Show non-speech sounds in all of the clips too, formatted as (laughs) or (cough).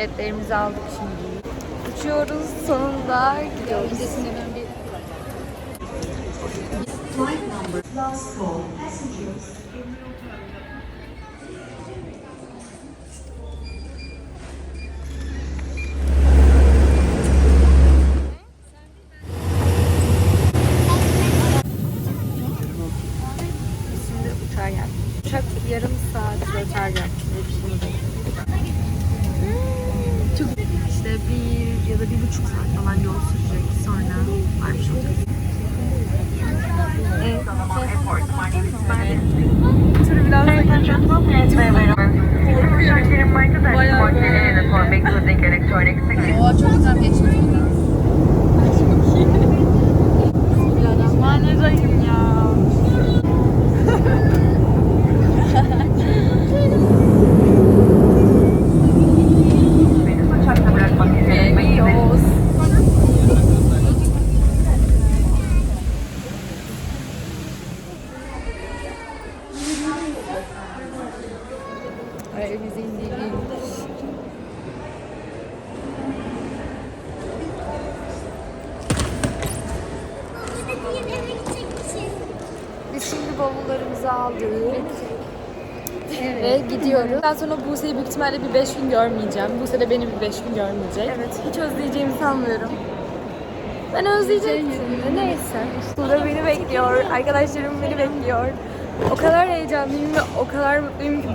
Biletlerimizi aldık şimdi. Uçuyoruz sonunda gidiyoruz. Biz şimdi uçağa geldik. Uçak yarım saat rötar yaptı. Biz bunu bekliyoruz. Hmm, Çok işte bir ya da bir buçuk saat falan yol sürecek. Sonra varmış olacağız. Evet. Turu biraz da Oo, çok güzel geçti. Manadayım ya. Geliyoruz. Ay bizi indireyim. Biz şimdi bavullarımızı aldık. Ve gidiyoruz. Daha sonra Buse'yi büyük ihtimalle bir 5 gün görmeyeceğim. Buse de beni bir 5 gün görmeyecek. Evet. Hiç özleyeceğimi sanmıyorum. Ben özleyecektim. Neyse. Burada beni bekliyor. Arkadaşlarım beni bekliyor. O kadar heyecanlıyım ve o kadar mutluyum ki.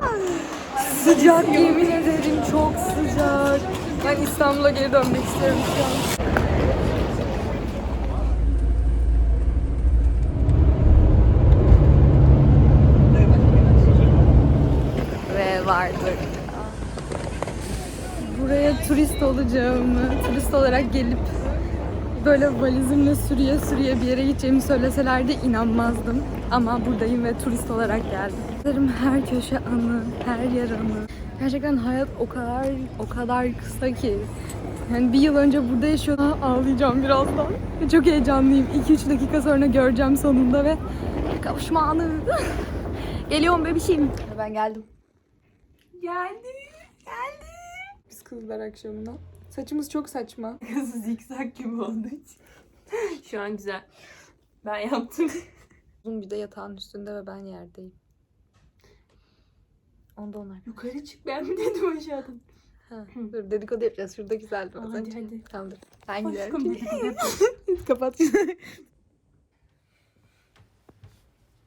Sıcak yemin ederim çok sıcak. Ben İstanbul'a geri dönmek istiyorum şu an. Ve vardık. Buraya turist olacağımı, turist olarak gelip böyle valizimle sürüye sürüye bir yere gideceğimi söyleselerdi inanmazdım. Ama buradayım ve turist olarak geldim. Derim her köşe anı, her yer anı. Gerçekten hayat o kadar o kadar kısa ki. Yani bir yıl önce burada yaşıyordum. Ağlayacağım birazdan. Çok heyecanlıyım. 2-3 dakika sonra göreceğim sonunda ve kavuşma anı. (laughs) Geliyorum bebişim. Ben. Geldim. Geldim. Kızlar akşamına. Saçımız çok saçma. (laughs) Kız zikzak gibi olduğu için. (laughs) Şu an güzel. Ben yaptım. (laughs) Uzun bir de yatağın üstünde ve ben yerdeyim. Onda onlar. Yukarı çık ben mi dedim aşağıdan. Ha, dur dedikodu yapacağız. Şurada güzeldi az Hadi, önce. hadi. Tamam dur. Ben Aşkım gidiyorum. dedikodu yapalım. Kapat.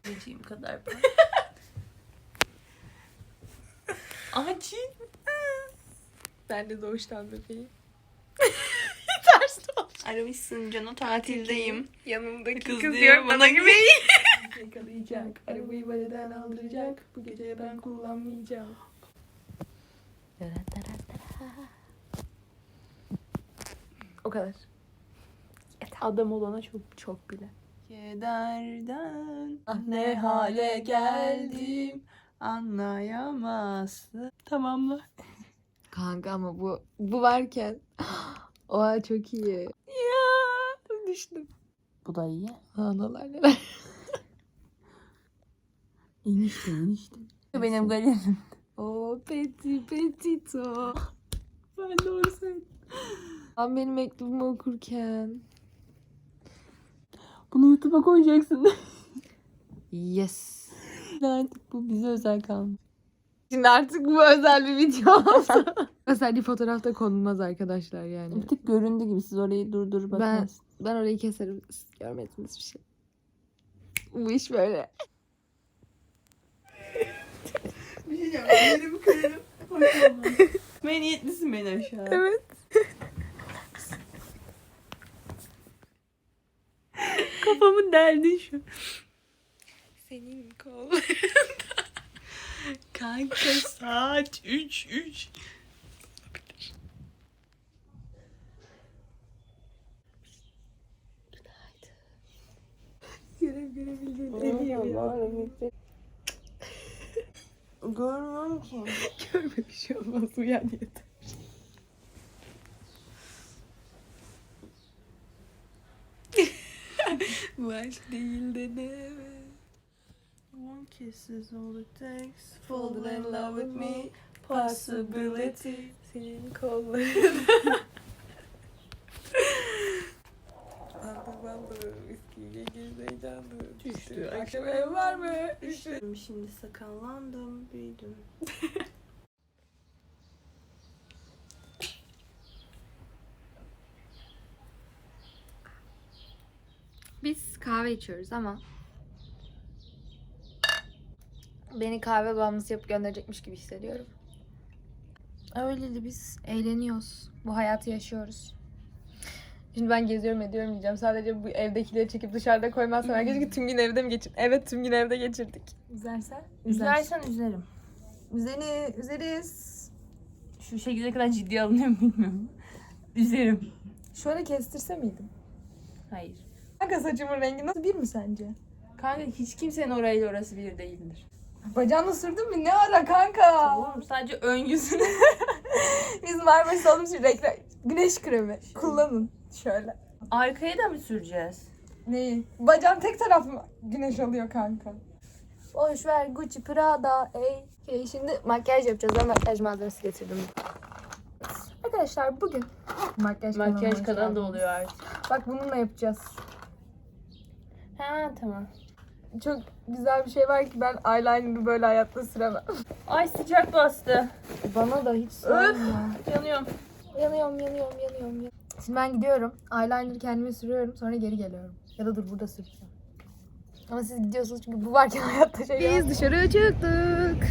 Geçeyim kadar ben. Acil. Ben de doğuştan bebeğim. (laughs) Ters Aramışsın Cano tatildeyim. Yanımdaki Kız kız, diyor bana gibi. (laughs) Yakalayacak. Arabayı validen aldıracak. Bu gece ben kullanmayacağım. O kadar. Adam olana çok çok bile. Kederden ah ne hale geldim anlayamazsın. Tamamla. Kanka ama bu bu varken (gasps) Oha çok iyi. Ya düştüm. Bu da iyi. Analar neler. (laughs) İnişte inişte. (laughs) Benim galemim. O peti petito. Ben doğru söyledim. Ben benim mektubumu okurken. Bunu YouTube'a koyacaksın. (laughs) Yes. Artık bu bize özel kalmış. Şimdi artık bu özel bir video oldu. (laughs) özel bir fotoğrafta konulmaz arkadaşlar yani. Bir tık göründü gibi siz orayı durdur Ben, bakmaz. ben orayı keserim. Siz görmediniz bir şey. Bu iş böyle. Bir şey diyeceğim. Ellerimi kırarım. Ben niyetlisin beni aşağı. Evet. (laughs) Kafamın derdi şu. Senin kol. Kanka saat 3 3. Görev görebildiğin en iyi ya. Görmüyorum ki. (laughs) Görme bir şey olmaz. Uyan yeter. (laughs) Bu aşk değil de ne? One kiss is all it takes. Falling in love with me. possibility. Senin kolların. Viskiye (laughs) girdi. Düştü, Akşam ev var mı? Düştü. Şimdi sakallandım, büyüdüm. Biz kahve içiyoruz ama beni kahve bağımlısı yapıp gönderecekmiş gibi hissediyorum. Öyle de biz eğleniyoruz. Bu hayatı yaşıyoruz. Şimdi ben geziyorum ediyorum diyeceğim. Sadece bu evdekileri çekip dışarıda koymazsam herkes ki tüm gün evde mi geçir? Evet tüm gün evde geçirdik. Üzersen? Üzersen üzerim. Üzeri, üzeriz. Şu şekilde kadar ciddi alınıyor mu bilmiyorum. Üzerim. Şöyle kestirse miydim? Hayır. Kanka saçımın rengi nasıl bir mi sence? Kanka hiç kimsenin orayla orası bir değildir. Bacağını sürdün mü? Ne ara kanka? Oğlum sadece ön yüzünü. (laughs) Biz Marmaris olmuş reklam. Güneş kremi. Kullanın. Şöyle. Arkaya da mı süreceğiz? Neyi? Bacağın tek taraf mı güneş alıyor kanka? Boş ver Gucci Prada ey. Okay, şimdi makyaj yapacağız. Ben makyaj malzemesi getirdim. Arkadaşlar bugün makyaj, Makyaj kanalı da oluyor artık. Bak bununla yapacağız. Ha tamam. Çok güzel bir şey var ki ben eyeliner'ı böyle hayatta süremem. (laughs) Ay sıcak bastı. Bana da hiç Öf. sorma. Yanıyorum. Yanıyorum, yanıyorum, yanıyorum. yanıyorum. Şimdi ben gidiyorum. Eyeliner'ı kendime sürüyorum. Sonra geri geliyorum. Ya da dur burada süreceğim. Ama siz gidiyorsunuz çünkü bu varken (laughs) hayatta şey Biz dışarı çıktık.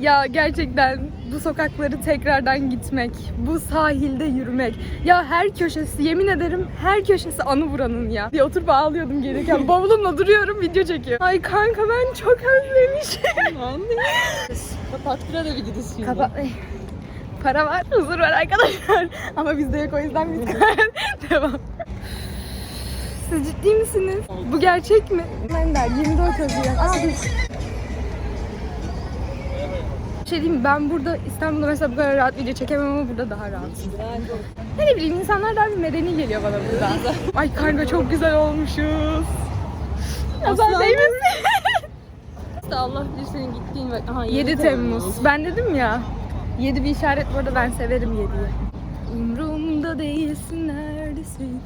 Ya gerçekten bu sokakları tekrardan gitmek, bu sahilde yürümek. Ya her köşesi, yemin ederim her köşesi anı buranın ya. Bir oturup ağlıyordum gelirken. (laughs) Bavulumla duruyorum, video çekiyorum. Ay kanka ben çok özlemişim. (laughs) Kapat burada bir gidiyorsun. Kapa Para var, huzur var arkadaşlar. (laughs) Ama bizde yok o yüzden biz devam. Siz ciddi misiniz? Bu gerçek mi? Ben der 24 Haziran. Aa dur. Bir şey diyeyim ben burada İstanbul'da mesela bu kadar rahat video çekemem ama burada daha rahat. Ne bileyim insanlar daha bir medeni geliyor bana burada. (laughs) Ay kanka çok güzel olmuşuz. Nazar Aslan. değmesin. (laughs) Allah bilir senin gittiğin ve... Aha, 7 Temmuz. Ben dedim ya. 7 bir işaret bu arada ben severim 7'yi. Umrumda değilsin neredesin?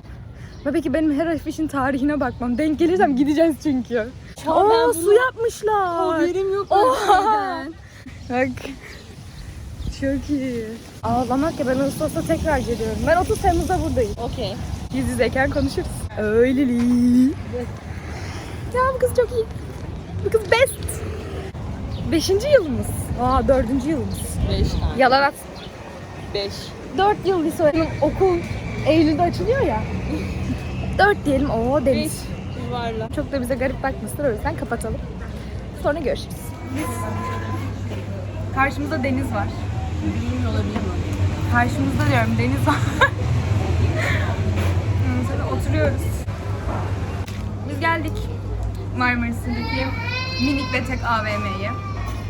Ve peki benim her afişin tarihine bakmam. Denk gelirsem gideceğiz çünkü. ben Oo bunu- su yapmışlar. Haberim yok Oha. Bak. Çok iyi. Ağlamak ya ben Ağustos'ta tekrar geliyorum. Ben 30 Temmuz'da buradayım. Okey. Yüz yüzeyken konuşuruz. Öyleli. Ya bu kız çok iyi. Bu kız best. Beşinci yılımız. Aa dördüncü yılımız. 5 tane. Yalan at. 5. Dört yıl lise öğretmenim. okul Eylül'de açılıyor ya. Dört diyelim. Oo 5. deniz. Yuvarla. Çok da bize garip bakmasın o yüzden kapatalım. Sonra görüşürüz. Karşımızda deniz var. Bilmiyorum olabilir mi? Karşımızda diyorum deniz var. (laughs) Sonra oturuyoruz. Biz geldik Marmaris'teki minik ve tek AVM'ye.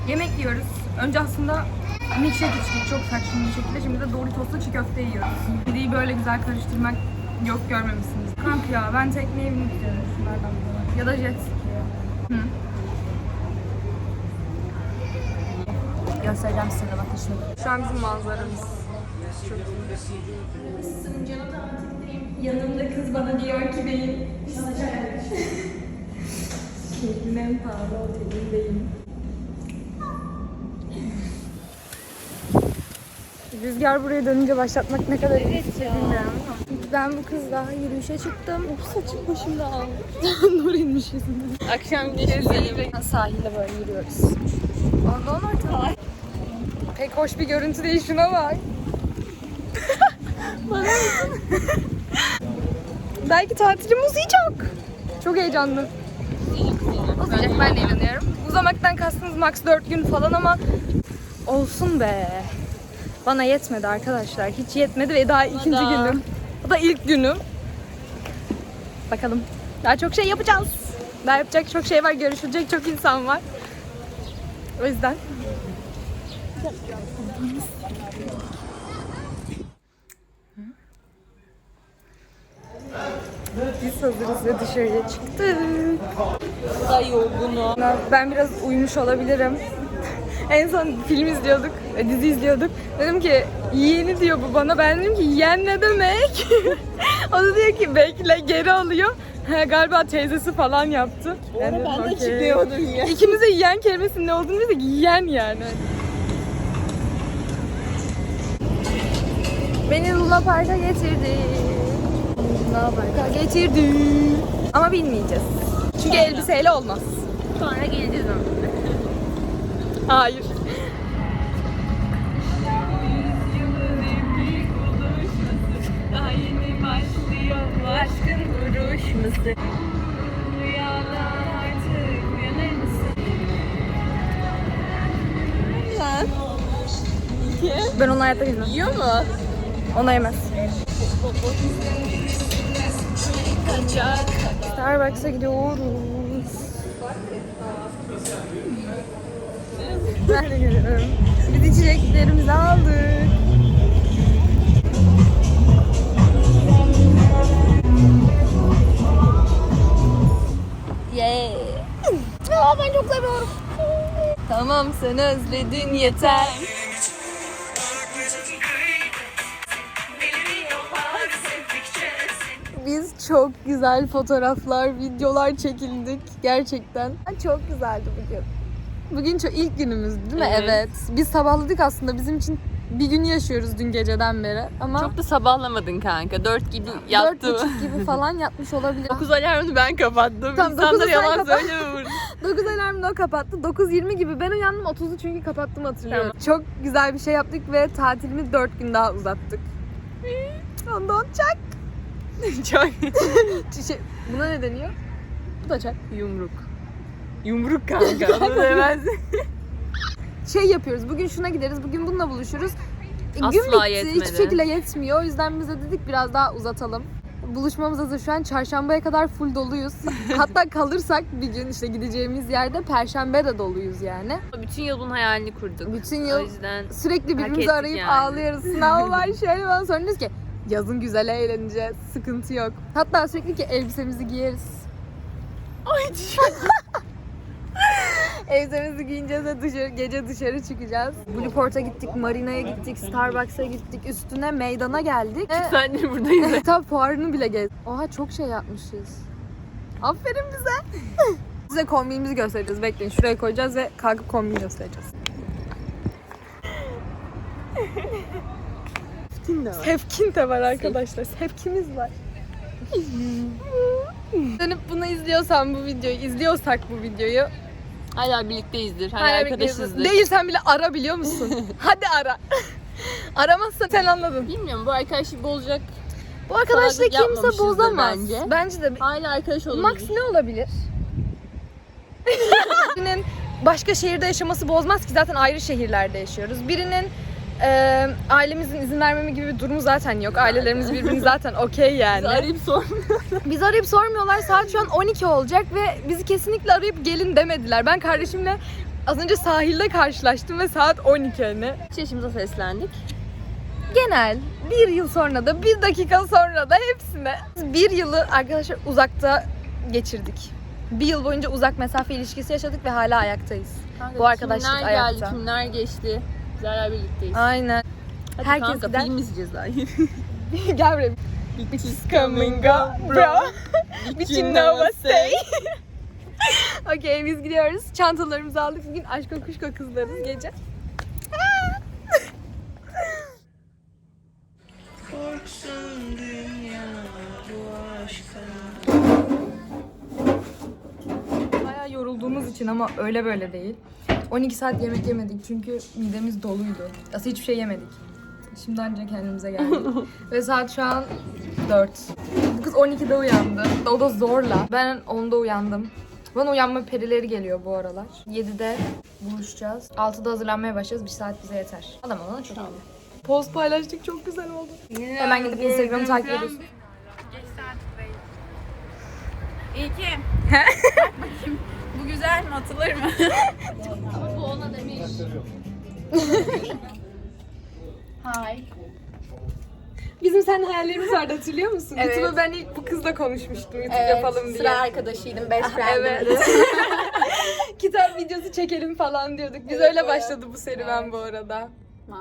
Yemek yiyoruz. Önce aslında milkshake içtik çok saçma bir şekilde. Şimdi de Doritos'la çiğ köfte yiyoruz. Mideyi böyle güzel karıştırmak yok görmemişsiniz. Kanka ya ben tekneye binmek istiyorum şunlardan. Ya da jet ski. Hı. Göstereceğim size şimdi. Şu an bizim manzaramız. Çok iyi. Yanımda kız bana diyor ki benim Şehrin en pahalı otelindeyim. Rüzgar buraya dönünce başlatmak ne kadar iyi bilmiyorum ama. Ben bu kızla yürüyüşe çıktım. Of saçım başımda aldı. Nur inmiş yüzünden. Akşam güneşi güzelim. Sahilde böyle yürüyoruz. Ondan ortada. Pek hoş bir görüntü değil şuna bak. (laughs) Belki tatilim uzayacak. Çok heyecanlı. Uzayacak ben de inanıyorum. Uzamaktan kastınız max 4 gün falan ama olsun be. Bana yetmedi arkadaşlar. Hiç yetmedi ve daha ikinci da. günüm. Bu da ilk günüm. Bakalım. Daha çok şey yapacağız. Daha yapacak çok şey var. Görüşülecek çok insan var. O yüzden. Biz hazırız ve dışarıya çıktık. Da yorgunu. Ben biraz uyumuş olabilirim. En son film izliyorduk, dizi izliyorduk. Dedim ki yeğeni diyor bu bana. Ben dedim ki yeğen ne demek? (laughs) o da diyor ki bekle geri alıyor. Galiba teyzesi falan yaptı. Ben, dedim, ben de "Okey." çıkıyordum ya. (laughs) İkimiz de yiyen kelimesinin ne olduğunu bildik. Yiyen yani. Beni Luna Park'a getirdi. Luna Park'a getirdi. Ama bilmeyeceğiz. Çünkü elbiseyle olmaz. Sonra geleceğiz ama. Hayır. Aşkın uyanır mısın? Ben onu hayatta bilmem. Yiyor mu? Ona yemez. Starbucks'a gidiyoruz. Ben de geliyorum. Biz içeceklerimizi aldık. Tamam sen özledin yeter. Biz çok güzel fotoğraflar, videolar çekildik gerçekten. Çok güzeldi bugün. Bugün çok ilk günümüz değil mi? Evet. Evet. Biz sabahladık aslında. Bizim için bir gün yaşıyoruz dün geceden beri. Ama Çok da sabahlamadın kanka. Dört gibi dört yattı. buçuk gibi falan yatmış olabilir. 9 alarmını ben kapattım. Tamam, İnsanlara dokuzu sen yalan kapat. söyleme burada. (laughs) 9 alarmını o kapattı. 9.20 gibi ben uyandım. 30'u çünkü kapattım hatırlıyorum. Çok güzel bir şey yaptık ve tatilimi 4 gün daha uzattık. Ondan çak. (laughs) Çok (laughs) Şey, buna ne deniyor? Bu da çak. yumruk. Yumruk kanka. Bunu demezsin. Şey yapıyoruz. Bugün şuna gideriz. Bugün bununla buluşuruz. E, Asla gün bitti. yetmedi. Hiçbir şekilde yetmiyor. O yüzden biz de dedik biraz daha uzatalım. Buluşmamız hazır. Şu an çarşambaya kadar full doluyuz. (laughs) Hatta kalırsak bir gün işte gideceğimiz yerde perşembe de doluyuz yani. Bütün yıl bunun hayalini kurduk. Bütün O yıl yüzden sürekli birbirimizi arayıp yani. ağlıyoruz. Sınav var (laughs) şöyle falan sonra diyoruz ki yazın güzel eğleneceğiz. Sıkıntı yok. Hatta sürekli ki elbisemizi giyeriz. Ay Elbisemizi giyineceğiz ve dışarı, gece dışarı çıkacağız. Blue Port'a gittik, Marina'ya gittik, Starbucks'a gittik. Üstüne meydana geldik. Ve Saattir buradayız. (laughs) kitap fuarını bile gez. Oha çok şey yapmışız. Aferin bize. (laughs) Size kombinimizi göstereceğiz. Bekleyin şuraya koyacağız ve kalkıp kombin göstereceğiz. Sevkin de var arkadaşlar. Sevkimiz var. Dönüp bunu izliyorsan bu videoyu, izliyorsak bu videoyu. Hala birlikteyizdir. Hala hala arkadaşızdır. Değilsen bile ara biliyor musun? (laughs) Hadi ara. Aramazsan sen anladın. Bilmiyorum bu arkadaşlık bozacak. Bu arkadaşla kimse bozamaz. bence. Bence de. Hala arkadaş olabilir. Max ne olabilir? (laughs) Birinin başka şehirde yaşaması bozmaz ki zaten ayrı şehirlerde yaşıyoruz. Birinin e, ailemizin izin vermeme gibi bir durumu zaten yok. Ailelerimiz birbirini zaten okey yani. Bizi arayıp sor. Bizi arayıp sormuyorlar. Saat şu an 12 olacak ve bizi kesinlikle arayıp gelin demediler. Ben kardeşimle az önce sahilde karşılaştım ve saat 12 hani. Yaşımıza seslendik? Genel bir yıl sonra da bir dakika sonra da hepsine bir yılı arkadaşlar uzakta geçirdik. Bir yıl boyunca uzak mesafe ilişkisi yaşadık ve hala ayaktayız. Bu arkadaşlık kimler ayakta. geldi, kimler geçti. Hala birlikteyiz. Aynen. Hadi herkes kanka gider. film izleyeceğiz daha. (laughs) Gel buraya. Bitch is coming up bro. Bitch you know what say. (laughs) Okey biz gidiyoruz. Çantalarımızı aldık. Bugün aşk kuşko kızlarız gece. (laughs) Bayağı yorulduğumuz için ama öyle böyle değil. 12 saat yemek yemedik çünkü midemiz doluydu. Aslında hiçbir şey yemedik. Şimdi ancak kendimize geldik. (laughs) Ve saat şu an 4. Bu kız 12'de uyandı. O da zorla. Ben 10'da uyandım. Bana uyanma perileri geliyor bu aralar. 7'de buluşacağız. 6'da hazırlanmaya başlayacağız. Bir saat bize yeter. Adam olana çok iyi. Post paylaştık çok güzel oldu. Hemen gidip Instagram'ı takip ediyorsun. İyi ki. (laughs) Bu güzel mi? Atılır mı? (laughs) Bu ona demiş. Hay. Bizim senin hayallerimiz vardı hatırlıyor musun? Evet. YouTube'a ben ilk bu kızla konuşmuştum YouTube yapalım diye. Sıra arkadaşıydım. Best friend'imdi. Evet. (laughs) kitap videosu çekelim falan diyorduk. Biz öyle başladı bu serüven bu arada.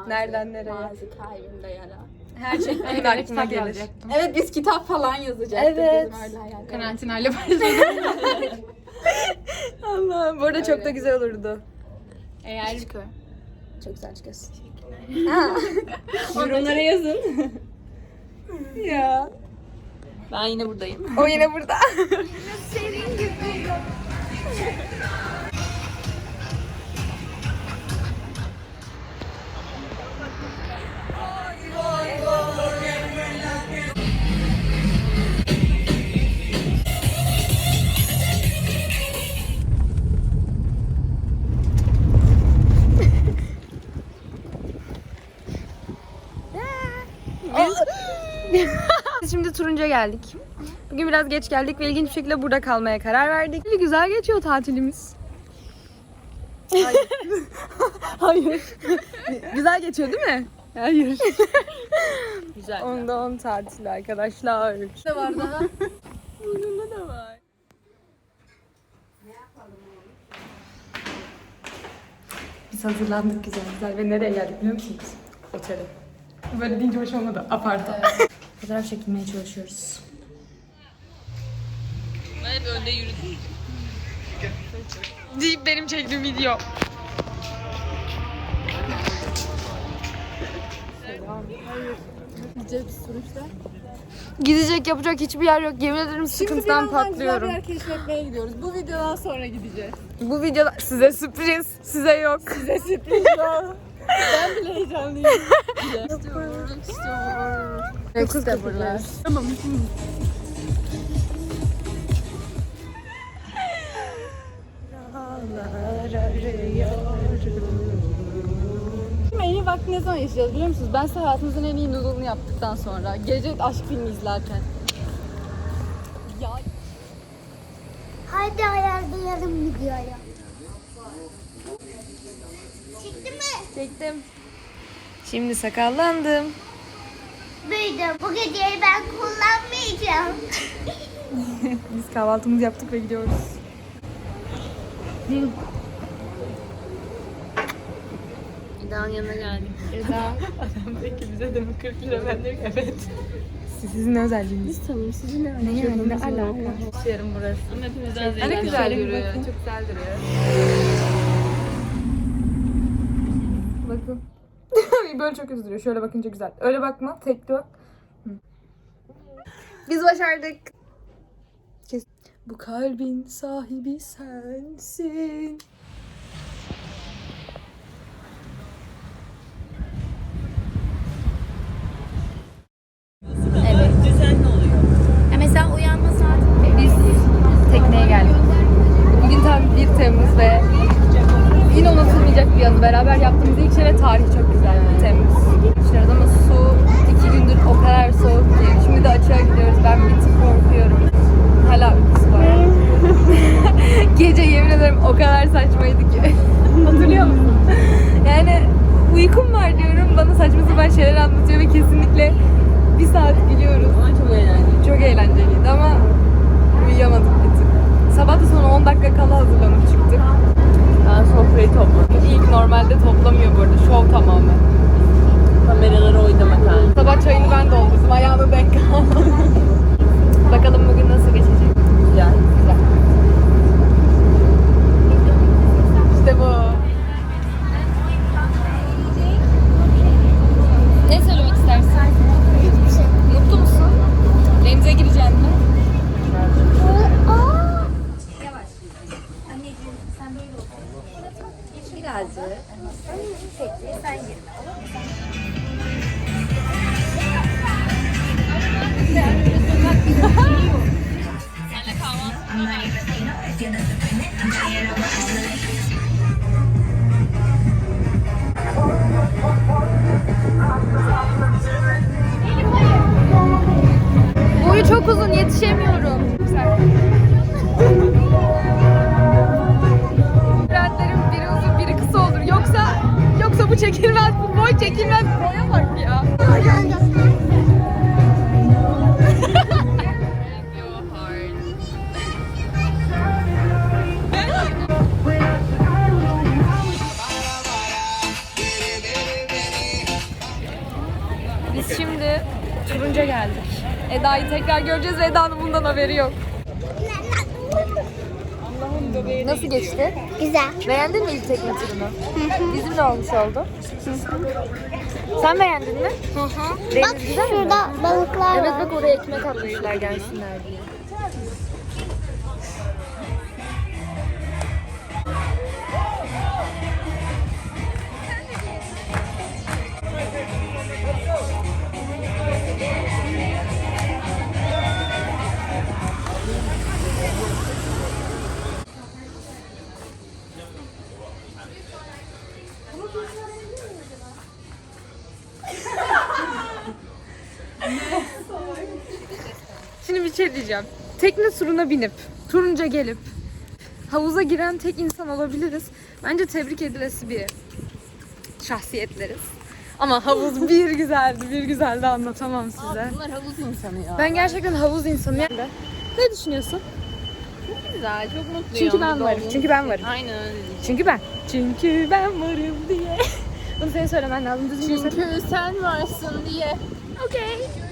Nereden nereye? Mazi kalbimde yara. Her şey (laughs) benim aklıma gelir. Evet biz kitap falan yazacaktık. Evet. Bizim öyle hayaller. Karantinayla başladı. Allah. Bu arada çok da güzel olurdu. Eğer Çok güzel çıkıyorsun. (laughs) Yorumlara yazın. (laughs) Ya. Ben yine buradayım. O yine burada. Biz şimdi turunca geldik. Bugün biraz geç geldik ve ilginç bir şekilde burada kalmaya karar verdik. Güzel geçiyor tatilimiz. Hayır. (laughs) Hayır. Güzel geçiyor değil mi? Hayır. (laughs) Güzel. Onda on tatil arkadaşlar. Ne var daha? Burnunda da var. Biz hazırlandık güzel güzel ve nereye geldik biliyor musunuz? Otele. Böyle deyince hoş olmadı. Aparta. Fotoğraf çekilmeye çalışıyoruz. Ben hep önde yürüdüm. Deyip benim çektiğim video. Gidecek yapacak hiçbir yer yok. Yemin ederim sıkıntıdan patlıyorum. Güzel bir yer keşfetmeye gidiyoruz. Bu videodan sonra gideceğiz. Bu videoda size sürpriz, size yok. Size sürpriz var. Ben bile heyecanlıyım. Dokuz kapılar. Tamam. En iyi vakti ne zaman yaşayacağız biliyor musunuz? Ben size hayatımızın en iyi noodle'ını yaptıktan sonra. Gece aşk filmi izlerken. Ya Hadi ayarlayalım videoyu. Çıktı mı? Çektim. Şimdi sakallandım. Büyüdüm. Bu geceyi ben kullanmayacağım. (laughs) Biz kahvaltımızı yaptık ve gidiyoruz. İda'nın yanına geldik. (laughs) Adam peki bize de mi 40 lira ben de (laughs) evet. Siz- Sizin ne özelliğiniz? tamam sizin ne Ne yani ne alaka? Yerim burası. Ama hepimizden zengin. Ne güzel duruyor. Çok güzel duruyor. Bakın. Böyle çok kötü duruyor. Şöyle bakınca güzel. Öyle bakma. Tekli bak. Biz başardık. Kes. Bu kalbin sahibi sensin. Düzenli oluyor. mesela uyanma saati tekneye geldik. Bugün tam 1 Temmuz ve yine unutulmayacak bir anı. Beraber yaptığımız ilk şey ve tarih çok güzel 1 Temmuz. İşte ama su iki gündür o kadar soğuk ki. Şimdi de açığa gidiyoruz. Ben bir tık korkuyorum. Hala uykusu var. Gece yemin ederim o kadar saçmaydı ki. Hatırlıyor musun? Yani diyorum. Bana saçma sapan şeyler anlatıyor ve kesinlikle bir saat gülüyoruz. Ama çok eğlenceli. Çok eğlenceliydi ama uyuyamadık bir tık. Sabah da sonra 10 dakika kala hazırlanıp çıktık. Ben sofrayı topladım. İlk normalde toplamıyor bu arada. Şov tamamen. Kameraları oynamak halinde. Sabah çayını ben doldurdum. Ayağına denk. (laughs) Bakalım bugün nasıl geçecek. Güzel. Güzel. İşte bu. Ne söylemek istersin? Hiçbir şey. Mutlu musun? Denize gireceksin mi? Aa! Boyu yetişemiyorum. Trendlerin biri uzun biri kısa olur. Yoksa yoksa bu çekilmez. Bu boy çekilmez. Boya bak ya. Eda'yı tekrar göreceğiz ve Eda'nın bundan haberi yok. Nasıl geçti? Güzel. Beğendin mi ilk tekne turunu? Bizimle olmuş oldu. Sen beğendin mi? Bak şurada balıklar Evet var. bak oraya ekmek atmışlar gelsinler diye. Diyeceğim. Tekne turuna binip, turunca gelip havuza giren tek insan olabiliriz. Bence tebrik edilesi bir şahsiyetleriz. Ama havuz (laughs) bir güzeldi, bir güzeldi anlatamam size. Bunlar havuz insanı ya. Ben gerçekten havuz insanıyım. Ne düşünüyorsun? güzel, çok mutluyum. Çünkü ben varım. Çünkü ben varım. Aynen öyle. Çünkü ben. Çünkü ben varım diye. (laughs) Bunu senin söylemen lazım. Düzgün. Çünkü sen varsın diye. Okey.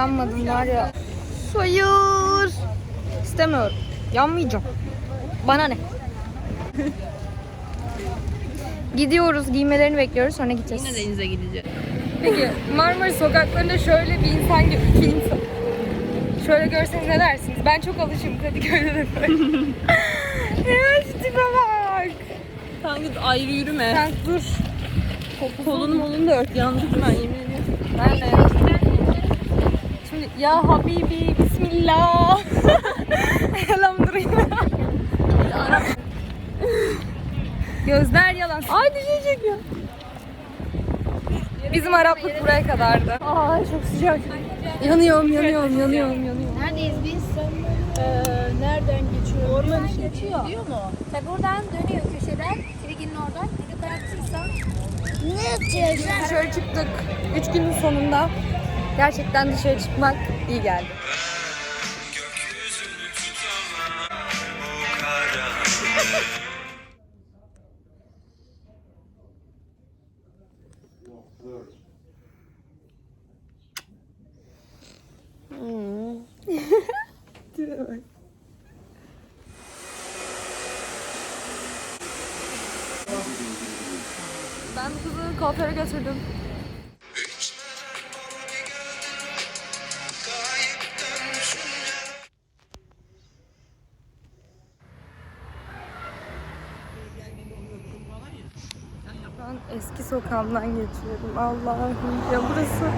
Yanmadın var ya. Hayır. İstemiyorum. Yanmayacağım. Bana ne? (laughs) Gidiyoruz, giymelerini bekliyoruz sonra gideceğiz. Yine denize gideceğiz. Peki Marmara sokaklarında şöyle bir insan gibi (laughs) iki insan. Şöyle görseniz ne dersiniz? Ben çok alışım Kadıköy'de de böyle. (laughs) şu tipe bak. Kanka ayrı yürüme. Sen dur. Kolunu molunu da ört. Yandık ben yemin ediyorum. Ben de. Ya Habibi Bismillah. Elhamdülillah. Gözler yalan. Ay düşecek ya. Bizim Araplık buraya kadardı. Aa çok sıcak. Yanıyorum, yanıyorum, yanıyorum, yanıyorum. Neredeyiz biz? nereden geçiyor? Orman içi geçiyor. Gidiyor mu? Ve buradan dönüyor köşeden. Triginin oradan. Ne bıraktıysa. Ne yapacağız? Dışarı çıktık. Üç günün sonunda gerçekten dışarı çıkmak iyi geldi. Sokağımdan geçiyorum. Allah'ım ya burası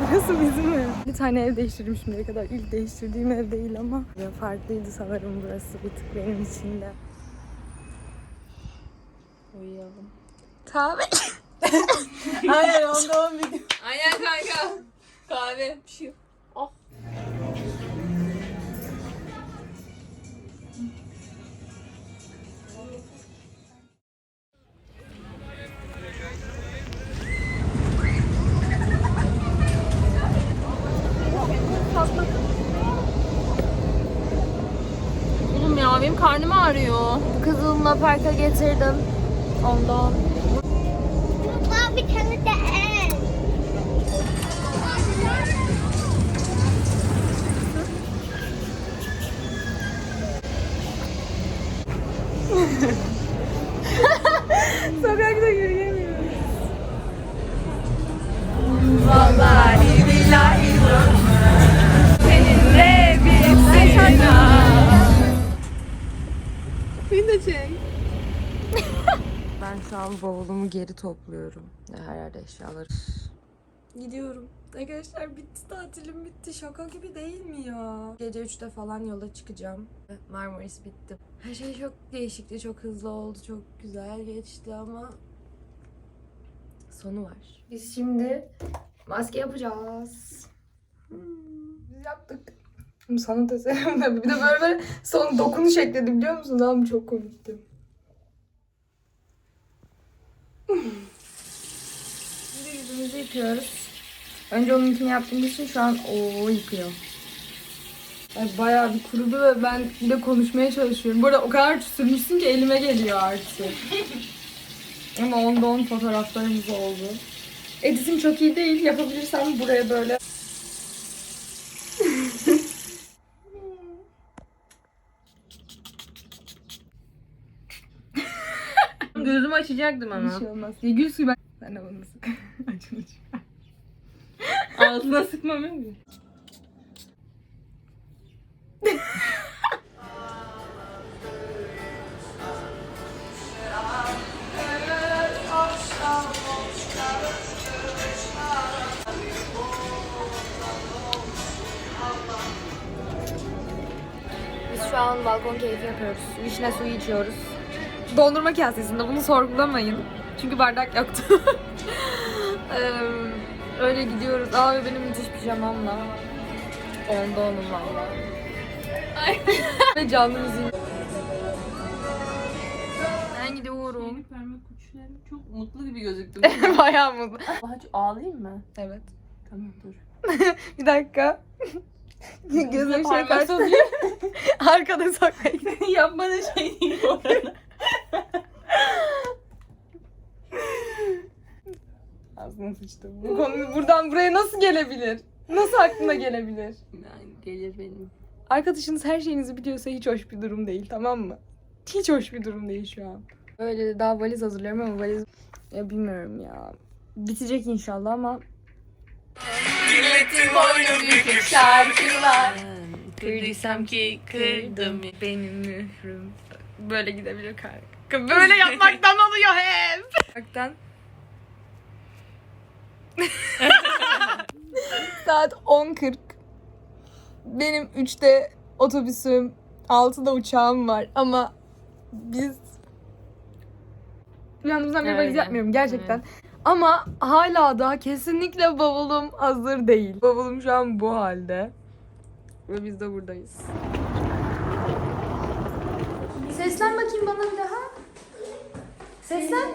burası bizim ev. Bir tane ev değiştirdim şimdiye kadar. İlk değiştirdiğim ev değil ama ya farklıydı sanırım burası bir tık benim için de. Uyuyalım. Tabii. (laughs) Aynen onda on video. Aynen kanka. Kahve. Bir şey yok. Getirdim. Ondan. Baba bir tane de el. (laughs) Sokakta yürüyemiyoruz. Vallahi billahi Seninle bitsin Beni de çek. Ben şu an bavulumu geri topluyorum. Her yerde eşyaları. Gidiyorum. Arkadaşlar bitti tatilim bitti. Şaka gibi değil mi ya? Gece 3'te falan yola çıkacağım. Marmaris bitti. Her şey çok değişikti. Çok hızlı oldu. Çok güzel geçti ama sonu var. Biz şimdi maske yapacağız. Hmm, Biz yaptık. Sanat eserim Bir de böyle böyle son dokunuş ekledi biliyor musun? Abi çok komikti. Şimdi yüzümüzü yıkıyoruz. Önce onunkini yaptığımız için şu an o yıkıyor. Ay bayağı bir kurudu ve ben de konuşmaya çalışıyorum. Bu arada o kadar sürmüşsün ki elime geliyor artık. Ama onda on fotoğraflarımız oldu. Editim çok iyi değil. Yapabilirsem buraya böyle Açacaktım bir ama. şey olmaz. Ya gül suyu ben... Ben de bunu sık. (laughs) Açın açın. Ağzına sıkmam öyle. Biz şu an balkon keyfi yapıyoruz. Vişne suyu içiyoruz. Dondurma kasesinde bunu sorgulamayın. Çünkü bardak yoktu. (laughs) Eee, öyle gidiyoruz. Abi benim müthiş pijamamla. Onda onun valla. (laughs) Ve canlı müziğim. Ben gidiyorum. Çok mutlu gibi gözüktü. (laughs) Bayağı mutlu. Aç ağlayayım mı? Evet. Tamam dur. Bir dakika. Gözüm şey kaçtı. Arkada sokmayın. Yapmanın şey değil bu arada. Ağzına sıçtım. Bu konu buradan buraya nasıl gelebilir? Nasıl aklına gelebilir? Yani gelir benim. Arkadaşınız her şeyinizi biliyorsa hiç hoş bir durum değil tamam mı? Hiç hoş bir durum değil şu an. Böyle daha valiz hazırlıyorum ama valiz... Ya bilmiyorum ya. Bitecek inşallah ama... Kırdıysam ki kırdım. Benim mührüm. Böyle gidebilir kanka. Böyle yapmaktan (laughs) oluyor hep. Yapmaktan. (laughs) Saat 10.40. Benim 3'te otobüsüm, 6'da uçağım var ama biz uyandığımızdan beri valiz yapmıyorum gerçekten. Ama hala daha kesinlikle bavulum hazır değil. Bavulum şu an bu halde. Ve biz de buradayız. Seslen bakayım bana bir daha. Seslen.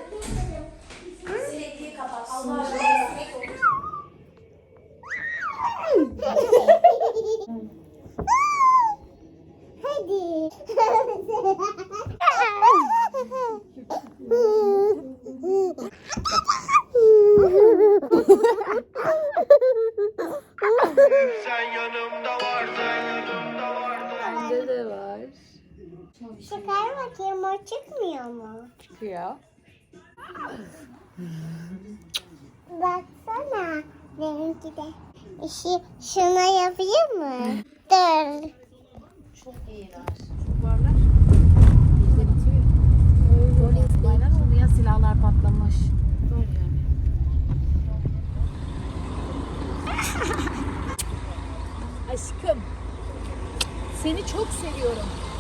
Sen yanımda vardın, yanımda vardın. Bende de var. Çıkar bakayım o çıkmıyor mu? Çıkıyor. Baksana benimki de. İşi şuna yapayım mı? Dur. silahlar patlamış. (laughs) Aşkım. Seni çok seviyorum.